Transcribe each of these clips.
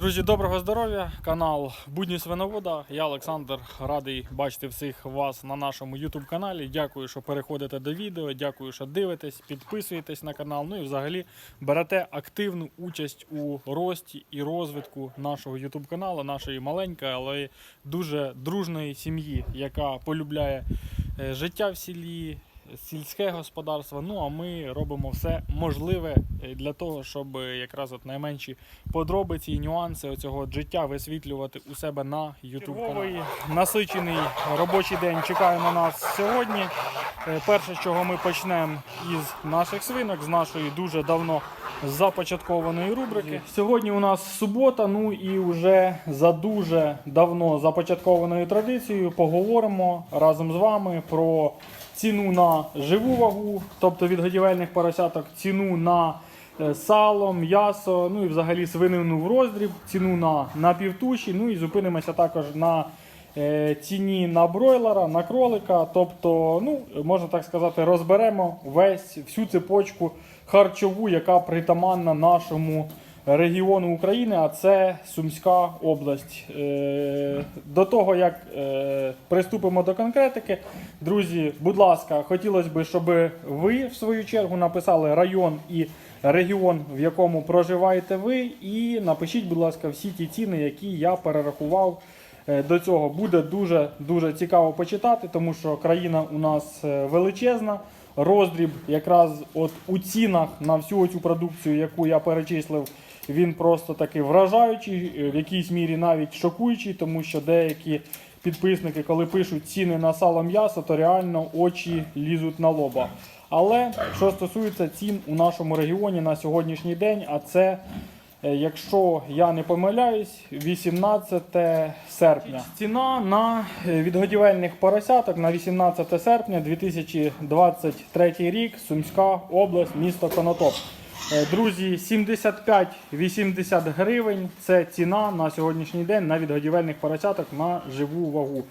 Друзі, доброго здоров'я! Канал Будні Свиновода. Я Олександр радий бачити всіх вас на нашому YouTube каналі. Дякую, що переходите до відео. Дякую, що дивитесь, підписуєтесь на канал. Ну і взагалі берете активну участь у рості і розвитку нашого YouTube каналу, нашої маленької, але дуже дружної сім'ї, яка полюбляє е, життя в селі. Сільське господарство, ну а ми робимо все можливе е, для того, щоб е, якраз от найменші подробиці і нюанси цього життя висвітлювати у себе на YouTube каналі. Насичений робочий день чекає на нас сьогодні. Е, Перше, з чого ми почнемо із наших свинок, з нашої дуже давно започаткованої рубрики. Сьогодні у нас субота, ну і вже за дуже давно започаткованою традицією поговоримо разом з вами про ціну на живу вагу, тобто від годівельних поросяток, ціну на е, сало, м'ясо, ну і взагалі свинину в роздріб, ціну на напівтуші, ну і зупинимося також на е, ціні на бройлера, на кролика. Тобто, ну, можна так сказати, розберемо весь всю цепочку харчову, яка притаманна нашому регіону України, а це Сумська область. Е, До того, як е, приступимо до конкретики, друзі, будь ласка, хотілося б, щоб ви в свою чергу написали район і регіон, в якому проживаєте ви, і напишіть, будь ласка, всі ті ціни, які я перерахував. е, До цього буде дуже дуже цікаво почитати, тому що країна у нас величезна. Роздріб якраз от у цінах на всю цю продукцію, яку я перечислив, він просто таки вражаючий, е, в якійсь мірі навіть шокуючий, тому що деякі підписники, коли пишуть ціни на сало м'ясо, то реально очі лізуть на лоба. Але що стосується цін у нашому регіоні на сьогоднішній день, а це Е, Якщо я не помиляюсь, 18 серпня. Ціна на е, відгодівельних поросяток на 18 серпня 2023 рік, Сумська область, місто Конотоп. Е, Друзі, 75-80 гривень це ціна на сьогоднішній день на відгодівельних поросяток на живу вагу.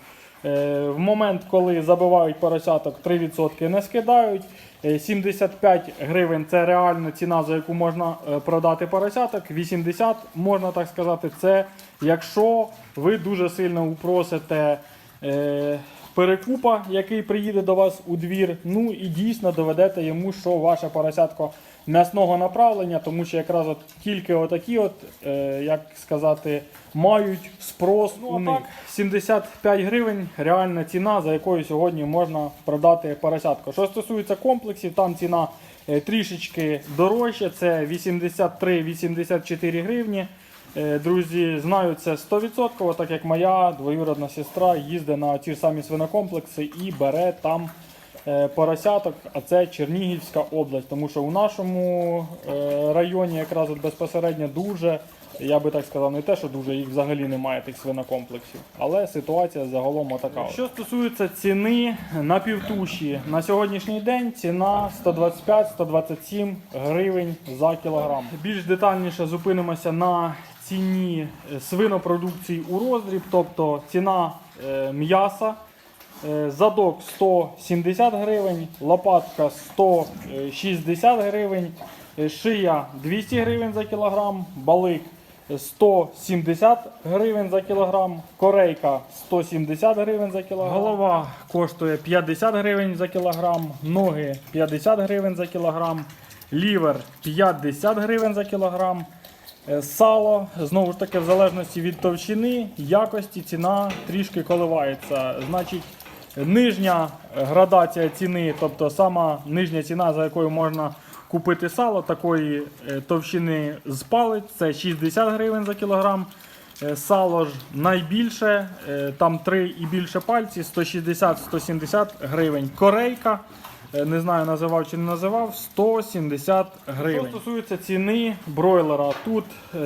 Е, В момент, коли забивають поросяток, 3% не скидають. Е, 75 гривень це реальна ціна, за яку можна е, продати поросяток. 80, можна так сказати, це якщо ви дуже сильно упросите е, перекупа, який приїде до вас у двір. Ну і дійсно доведете йому, що ваше поросятко м'ясного направлення, тому що якраз от тільки отакі, от, е, як сказати, мають спрос у них. 75 гривень реальна ціна, за якою сьогодні можна продати поросятко. Що стосується комплексів, там ціна е, трішечки дорожча, це 83-84 гривні. Е, Друзі, знаю це 100%, так як моя двоюродна сестра їздить на ті ж самі свинокомплекси і бере там поросяток, а це Чернігівська область. Тому що у нашому е, районі якраз от безпосередньо дуже, я би так сказав, не те, що дуже їх взагалі немає тих свинокомплексів. Але ситуація загалом така. Що стосується ціни на півтуші, на сьогоднішній день ціна 125-127 гривень за кілограм. Більш детальніше зупинимося на ціні е, свинопродукції у роздріб, тобто ціна е, м'яса. Е, Задок 170 гривень, лопатка 160 гривень, е, шия 200 гривень за кілограм, балик 170 гривень за кілограм, корейка 170 гривень за кілограм, голова коштує 50 гривень за кілограм, ноги 50 гривень за кілограм, лівер 50 гривень за кілограм. Е, Сало, знову ж таки, в залежності від товщини, якості ціна трішки коливається. Значить, нижня градація ціни, тобто сама нижня ціна, за якою можна купити сало такої е, товщини з палець, це 60 гривень за кілограм. Е, Сало ж найбільше, е, там 3 і більше пальці, 160-170 гривень. Корейка, не знаю, називав чи не називав, 170 гривень. Що стосується ціни бройлера, тут е,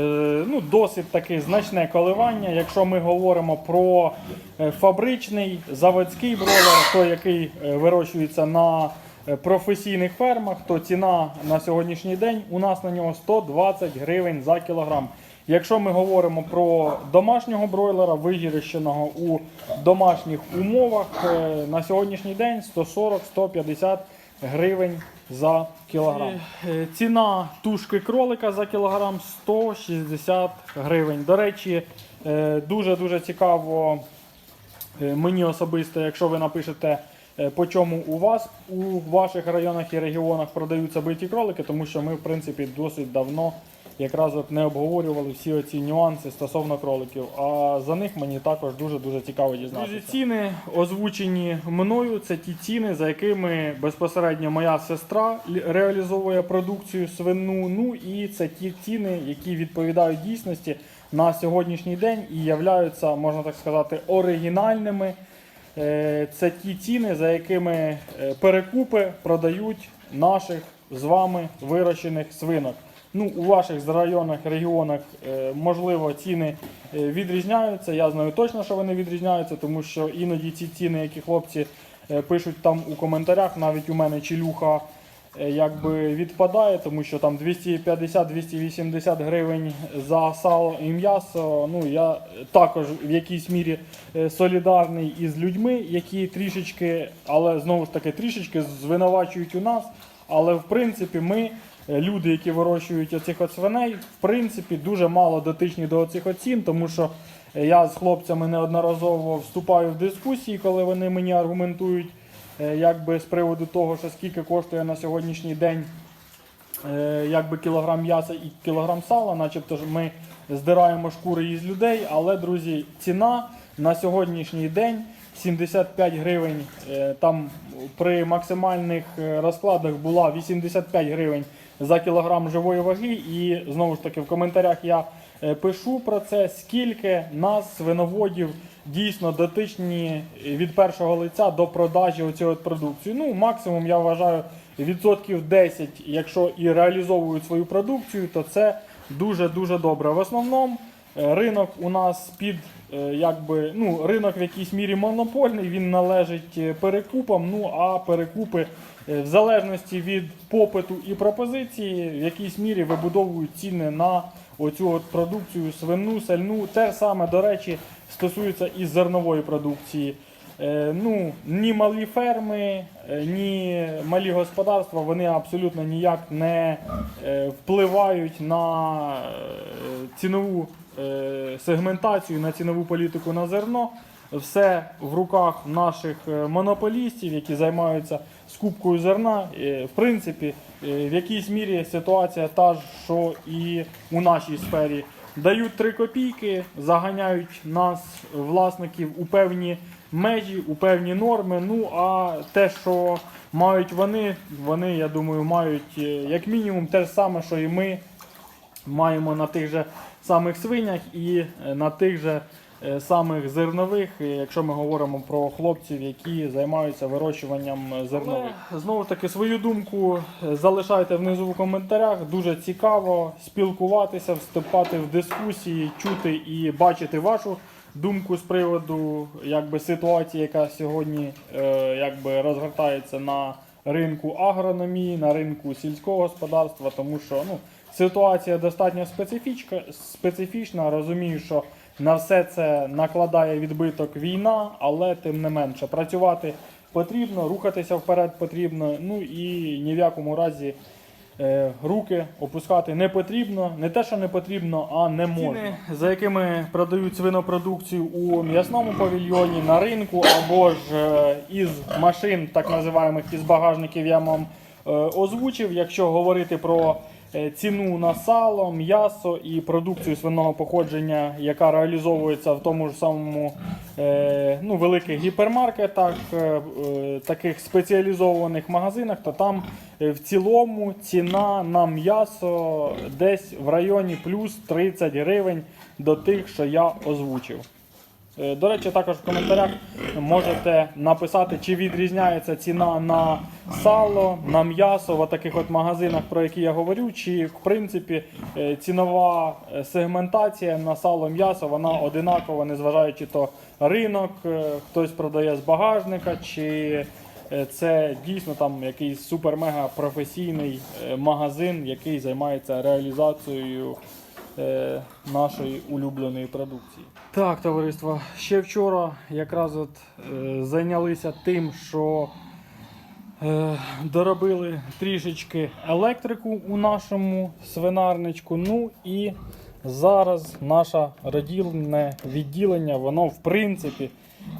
ну, досить таки значне коливання. Якщо ми говоримо про е, фабричний заводський бройлер, той, який е, вирощується на е, професійних фермах, то ціна на сьогоднішній день у нас на нього 120 гривень за кілограм. Якщо ми говоримо про домашнього бройлера, вигірищеного у домашніх умовах, е, на сьогоднішній день 140-150 гривень за кілограм. Е, Ціна тушки кролика за кілограм 160 гривень. До речі, е, дуже-дуже цікаво е, мені особисто, якщо ви напишете, е, по чому у вас у ваших районах і регіонах продаються биті кролики, тому що ми, в принципі, досить давно якраз от не обговорювали всі оці нюанси стосовно кроликів. А за них мені також дуже-дуже цікаво дізнатися. Друзі, ціни озвучені мною. Це ті ціни, за якими безпосередньо моя сестра реалізовує продукцію свину. Ну і це ті ціни, які відповідають дійсності на сьогоднішній день і являються, можна так сказати, оригінальними. Е, Це ті ціни, за якими е, перекупи продають наших з вами вирощених свинок. Ну, у ваших районах, регіонах, е, можливо, ціни е, відрізняються. Я знаю точно, що вони відрізняються, тому що іноді ці ціни, які хлопці е, пишуть там у коментарях, навіть у мене челюха якби відпадає, тому що там 250-280 гривень за сало і м'ясо. Ну я також в якійсь мірі солідарний із людьми, які трішечки, але знову ж таки трішечки звинувачують у нас. Але в принципі ми, люди, які вирощують оцих от свиней, в принципі дуже мало дотичні до оцих оцін, тому що е, я з хлопцями неодноразово вступаю в дискусії, коли вони мені аргументують е, якби з приводу того, що скільки коштує на сьогоднішній день е, якби кілограм м'яса і кілограм сала, начебто ж ми здираємо шкури із людей, але, друзі, ціна на сьогоднішній день 75 гривень, е, там при максимальних е, розкладах була 85 гривень за кілограм живої ваги. І знову ж таки в коментарях я е, пишу про це, скільки нас, свиноводів, дійсно дотичні від першого лиця до продажі оцієї продукції. Ну, максимум я вважаю відсотків 10, якщо і реалізовують свою продукцію, то це дуже-дуже добре. В основному е, ринок у нас під е, якби, ну, ринок в якійсь мірі монопольний, він належить перекупам. Ну а перекупи в залежності від попиту і пропозиції в якійсь мірі вибудовують ціни на оцю от продукцію свину, сальну. Те саме, до речі, стосується і зернової продукції. Е, ну, ні малі ферми, е, ні малі господарства вони абсолютно ніяк не е, впливають на е, цінову е, сегментацію, на цінову політику на зерно. Все в руках наших е, монополістів, які займаються скупкою зерна. В принципі, е, в якійсь мірі ситуація та ж, що і у нашій сфері. Дають 3 копійки, заганяють нас, власників, у певні межі, у певні норми. Ну а те, що мають вони, вони, я думаю, мають е, як мінімум те ж саме, що і ми маємо на тих же самих свинях і на тих же самих зернових, е, якщо ми говоримо про хлопців, які займаються вирощуванням е, зернових. Знову ж таки, свою думку е, залишайте внизу в коментарях. Дуже цікаво спілкуватися, вступати в дискусії, чути і бачити вашу думку з приводу якби, ситуації, яка сьогодні е, якби, розгортається на ринку агрономії, на ринку сільського господарства, тому що ну, ситуація достатньо специфічна, специфічна. Розумію, що на все це накладає відбиток війна, але тим не менше працювати потрібно, рухатися вперед потрібно. Ну і ні в якому разі е, руки опускати не потрібно. Не те, що не потрібно, а не можна. Ціни, за якими продають свинопродукцію у м'ясному павільйоні на ринку, або ж е, із машин, так називаємих із багажників, я вам е, озвучив. Якщо говорити про ціну на сало, м'ясо і продукцію свиного походження, яка реалізовується в тому ж самому е, ну, великих гіпермаркетах, е, е, таких спеціалізованих магазинах, то там е, в цілому ціна на м'ясо десь в районі плюс 30 гривень до тих, що я озвучив. Е, До речі, також в коментарях можете написати, чи відрізняється ціна на сало, на м'ясо в таких от магазинах, про які я говорю, чи в принципі е, цінова е, сегментація на сало м'ясо вона одинакова, незважаючи то ринок, хтось продає з багажника, чи це дійсно там якийсь супер-мега професійний магазин, який займається реалізацією нашої улюбленої продукції. Так, товариство, ще вчора якраз от е, зайнялися тим, що Е, Доробили трішечки електрику у нашому свинарничку. Ну і зараз наше радільне відділення, воно в принципі,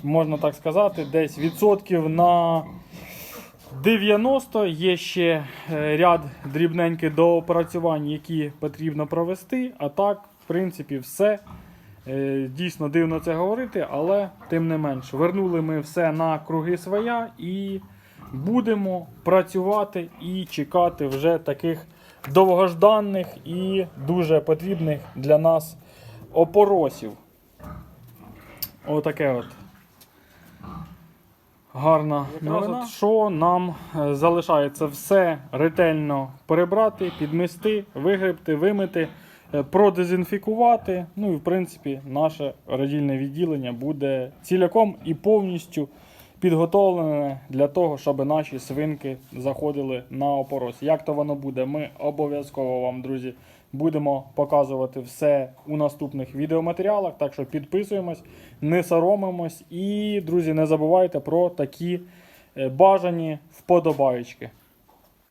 можна так сказати, десь відсотків на 90 є ще е, ряд дрібненьких доопрацювань, які потрібно провести. А так, в принципі, все. Е, Дійсно дивно це говорити, але тим не менш, вернули ми все на круги своя і будемо працювати і чекати вже таких довгожданих і дуже потрібних для нас опоросів. Отаке от. Гарна новина. Що нам е, залишається все ретельно прибрати, підмести, вигребти, вимити, е, продезінфікувати. Ну і в принципі наше радільне відділення буде ціляком і повністю підготовлене для того, щоб наші свинки заходили на опорос. Як то воно буде, ми обов'язково вам, друзі, будемо показувати все у наступних відеоматеріалах. Так що підписуємось, не соромимось і, друзі, не забувайте про такі е, бажані вподобаєчки.